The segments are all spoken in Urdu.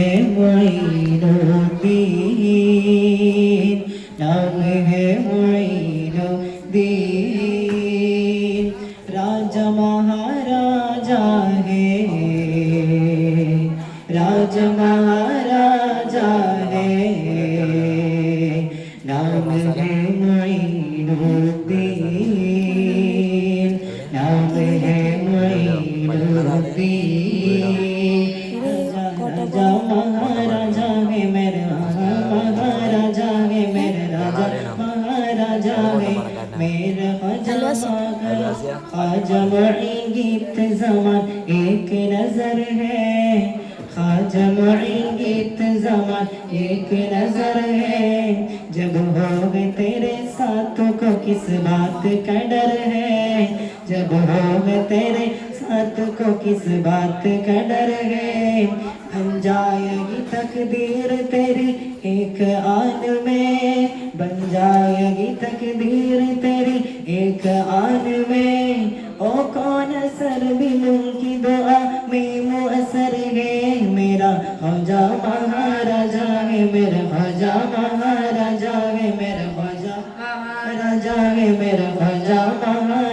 معین الدین نام ہے معین الدین راجا مہاراجا ہے راج مہاراجا خواجہ خواجہ معین گیت زمان ایک نظر ہے خواجہ معین گیت زمان ایک نظر ہے جب ہوگے تیرے ساتھوں کو کس بات کا ڈر ہے جب ہوگے تیرے ساتھ کو کس بات کا ڈر ہے بن جائے گی تقدیر تیری ایک آن میں جائے گی تقدیر تیری ایک آن میں او کون سر بھی کی دعا میں مؤثر ہے میرا خواجہ مہاراجا ہے میرا خواجہ مہاراجا ہے میرا خواجہ مہاراجا ہے میرا خواجہ مہاراجا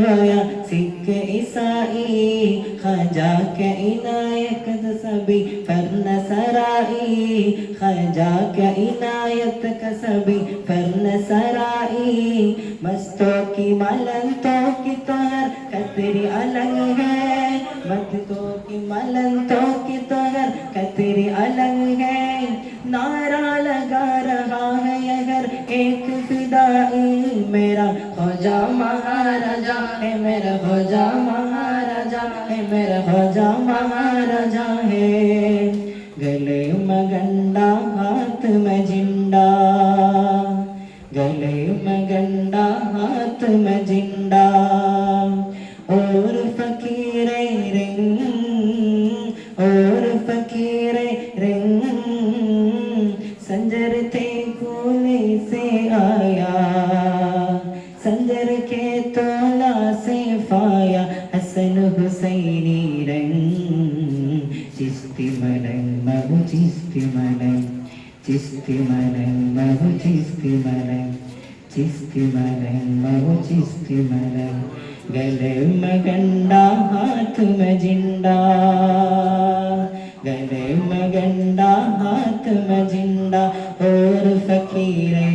مسلمان سکھ عیسائی خواجہ کے عنایت سبھی پر نصرائی خواجہ کے عنایت کا سبھی پر نصرائی مستوں کی ملنتوں کی تو کتری الگ ہے مستوں کی ملنتوں کی تو کتری الگ ہے نعرہ لگا رہا ہے اگر ایک فدائی میرا خواجہ مہاراجا ہے میرا خواجہ مہاراجا ہے میرا خواجہ مہاراجا ہے گلے میں ہاتھ میں جھنڈا گلے میں گنڈا ہاتھ میں جھنڈا اور فقیر رنگ اور فقیر رنگ سنجر تھے کولے سے آیا سنجر کے ചിസ്തിമലം ചിസ്തിമലം ബഹു ചിസ്തിമലം ചിസ്തിമലം ബഹു ചിസ്തിമലം ഗലമ ഗണ്ട ഹാത്ത് മജിണ്ട ഗലമ ഗണ്ട ഹാത്ത് മജിണ്ട ഓർ ഫക്കീരൈ